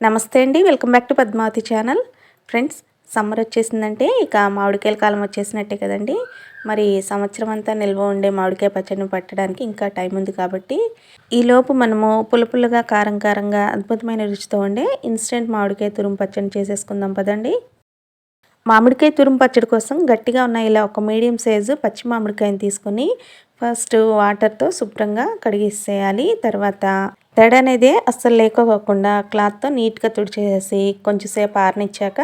నమస్తే అండి. Welcome back to Padmavati channel. Friends summer వచ్చేసిందంటే ఇక మామిడికాయల కాలం వచ్చేసినట్టే కదండి. మరి సంవత్సరం అంతా నిల్వ ఉండే మామిడికాయ పచ్చడిని పట్టడానికి ఇంకా టైం ఉంది కాబట్టి ఈలోపు మనము పులుపులుగా కారం కారంగా అద్భుతమైన రుచితో ఉండే ఇన్స్టెంట్ మామిడికాయ తురుము పచ్చడిని చేసేసుకుందాం పదండి. మామిడికాయ తురుము పచ్చడి కోసం గట్టిగా ఉన్న ఇలా ఒక మీడియం సైజు పచ్చి మామిడికాయని తీసుకొని ఫస్ట్ వాటర్తో శుభ్రంగా కడిగేసేయాలి. తర్వాత తడి అనేది అస్సలు లేకపోకుండా క్లాత్తో నీట్గా తుడిచేసి కొంచెంసేపు ఆరనిచ్చాక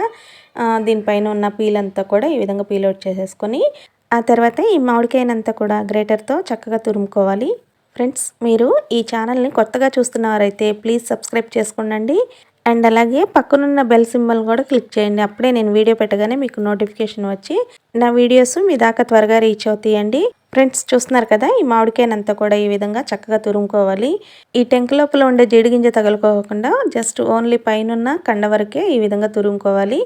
దీనిపైన ఉన్న పీల్ అంతా కూడా ఈ విధంగా పీల్ అవుట్ చేసేసుకొని ఆ తర్వాత ఈ మామిడికాయనంతా కూడా గ్రేటర్తో చక్కగా తురుముకోవాలి. ఫ్రెండ్స్ మీరు ఈ ఛానల్ని కొత్తగా చూస్తున్నవారైతే ప్లీజ్ సబ్స్క్రైబ్ చేసుకోండి అండ్ అలాగే పక్కనున్న బెల్ సింబల్ కూడా క్లిక్ చేయండి. అప్పుడే నేను వీడియో పెట్టగానే మీకు నోటిఫికేషన్ వచ్చి నా వీడియోస్ మీ దాకా త్వరగా రీచ్ అవుతాయండి. ఫ్రెండ్స్ చూస్తున్నారు కదా ఈ మామిడికాయనంతా కూడా ఈ విధంగా చక్కగా తురుముకోవాలి. ఈ టెంక లోపల ఉండే జీడిగింజ తగులుకోకుండా జస్ట్ ఓన్లీ పైన కండ వరకే ఈ విధంగా తురుముకోవాలి.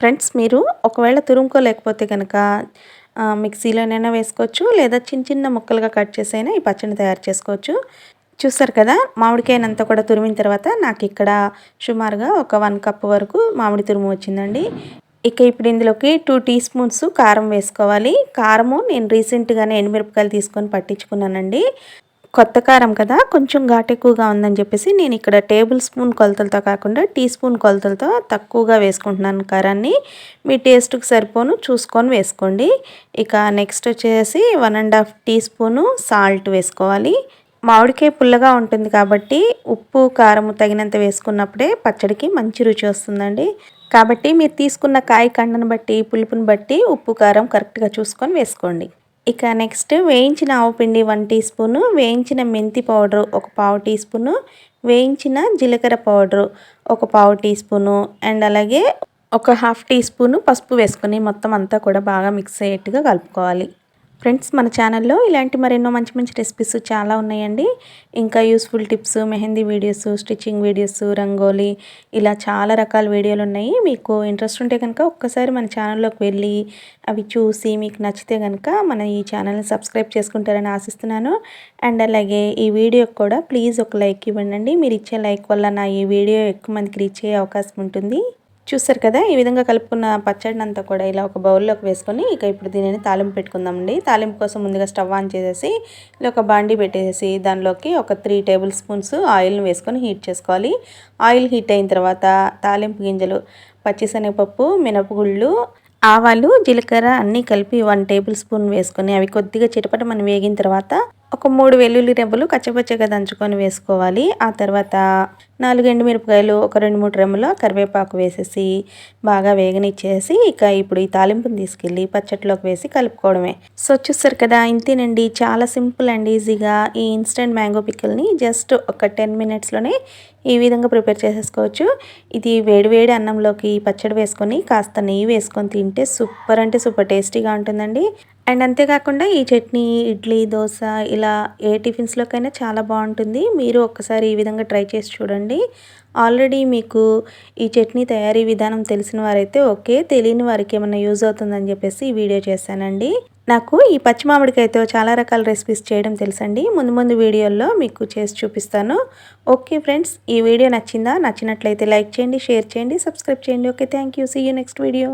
ఫ్రెండ్స్ మీరు ఒకవేళ తురుముకోలేకపోతే కనుక మిక్సీలోనైనా వేసుకోవచ్చు లేదా చిన్న చిన్న ముక్కలుగా కట్ చేసైనా ఈ పచ్చడిని తయారు చేసుకోవచ్చు. చూస్తారు కదా మామిడికాయనంతా కూడా తురిమిన తర్వాత నాకు ఇక్కడ సుమారుగా ఒక వన్ కప్ వరకు మామిడి తురుము వచ్చిందండి. ఇక ఇప్పుడు ఇందులోకి టూ టీ స్పూన్స్ కారం వేసుకోవాలి. కారము నేను రీసెంట్గానే ఎండుమిరపకాయలు తీసుకొని పట్టించుకున్నానండి. కొత్త కారం కదా కొంచెం ఘాటు ఎక్కువగా ఉందని చెప్పేసి నేను ఇక్కడ టేబుల్ స్పూన్ కొలతలతో కాకుండా టీ స్పూన్ కొలతలతో తక్కువగా వేసుకుంటున్నాను కారాన్ని. మీ టేస్ట్కి సరిపోను చూసుకొని వేసుకోండి. ఇక నెక్స్ట్ వచ్చేసి one and half teaspoon salt వేసుకోవాలి. మామిడికాయ పుల్లగా ఉంటుంది కాబట్టి ఉప్పు కారం తగినంత వేసుకున్నప్పుడే పచ్చడికి మంచి రుచి వస్తుందండి. కాబట్టి మీరు తీసుకున్న కాయ కండను బట్టి పులుపుని బట్టి ఉప్పు కారం కరెక్ట్గా చూసుకొని వేసుకోండి. ఇక నెక్స్ట్ వేయించిన ఆవుపిండి వన్ టీ స్పూను వేయించిన మెంతి పౌడరు ఒక పావు టీ స్పూను వేయించిన జీలకర్ర పౌడరు ఒక పావు టీ స్పూను అండ్ అలాగే ఒక హాఫ్ టీ స్పూను పసుపు వేసుకుని మొత్తం అంతా కూడా బాగా మిక్స్ అయ్యేట్టుగా కలుపుకోవాలి. ఫ్రెండ్స్ మన ఛానల్లో ఇలాంటి మరెన్నో మంచి మంచి రెసిపీస్ చాలా ఉన్నాయండి. ఇంకా useful tips mehndi videos stitching videos rangoli ఇలా చాలా రకాల వీడియోలు ఉన్నాయి. మీకు ఇంట్రెస్ట్ ఉంటే కనుక ఒక్కసారి మన ఛానల్లోకి వెళ్ళి అవి చూసి మీకు నచ్చితే కనుక మన ఈ ఛానల్ని సబ్స్క్రైబ్ చేసుకుంటారని ఆశిస్తున్నాను. అండ్ అలాగే ఈ వీడియోకి కూడా ప్లీజ్ ఒక లైక్ ఇవ్వండి మీరు ఇచ్చే లైక్ వల్ల నా ఈ వీడియో ఎక్కువ మందికి రీచ్ అయ్యే అవకాశం ఉంటుంది. చూస్తారు కదా? ఈ విధంగా కలుపుకున్న పచ్చడిని అంతా కూడా ఇలా ఒక బౌల్లోకి వేసుకొని ఇక ఇప్పుడు దీనిని తాలింపు పెట్టుకుందామండి. తాలింపు కోసం ముందుగా స్టవ్ ఆన్ చేసేసి ఇలా ఒక బాండి పెట్టేసి దానిలోకి ఒక త్రీ టేబుల్ స్పూన్స్ ఆయిల్ని వేసుకొని హీట్ చేసుకోవాలి. ఆయిల్ హీట్ అయిన తర్వాత తాలింపు గింజలు పచ్చిశనగపప్పు మినపగుళ్ళు ఆవాలు జీలకర్ర అన్నీ కలిపి వన్ టేబుల్ స్పూన్ వేసుకొని అవి కొద్దిగా చిటపట మనం వేగిన తర్వాత ఒక మూడు వెల్లుల్లి రెబ్బలు కచ్చపచ్చగా దంచుకొని వేసుకోవాలి. ఆ తర్వాత నాలుగు ఎండుమిరపకాయలు ఒక రెండు మూడు రెమ్మల కరివేపాకు వేసేసి బాగా వేగనిచ్చేసి ఇక ఇప్పుడు ఈ తాలింపుని తీసుకెళ్ళి పచ్చట్లోకి వేసి కలుపుకోవడమే. సో చూస్తారు కదా ఇంతేనండి. చాలా సింపుల్ అండ్ ఈజీగా ఈ ఇన్స్టెంట్ మ్యాంగో పిక్కిల్ని జస్ట్ ఒక టెన్ మినిట్స్లోనే ఈ విధంగా ప్రిపేర్ చేసేసుకోవచ్చు. ఇది వేడివేడి అన్నంలోకి పచ్చడి వేసుకొని కాస్త నెయ్యి వేసుకొని తింటే సూపర్ అంటే సూపర్ టేస్టీగా ఉంటుందండి. అండ్ అంతేకాకుండా ఈ చట్నీ ఇడ్లీ దోశ ఇలా ఏ టిఫిన్స్లోకైనా చాలా బాగుంటుంది. మీరు ఒక్కసారి ఈ విధంగా ట్రై చేసి చూడండి. ఆల్రెడీ మీకు ఈ చట్నీ తయారీ విధానం తెలిసిన వారైతే ఓకే. తెలియని వారికి ఏమైనా యూజ్ అవుతుందని చెప్పేసి ఈ వీడియో చేశానండి. నాకు ఈ పచ్చి మామిడికాయతో చాలా రకాల రెసిపీస్ చేయడం తెలుసండి. ముందు ముందు వీడియోల్లో మీకు చేసి చూపిస్తాను. ఓకే ఫ్రెండ్స్ ఈ వీడియో నచ్చిందా? నచ్చినట్లయితే లైక్ చేయండి షేర్ చేయండి సబ్స్క్రైబ్ చేయండి. Okay thank you. See you next video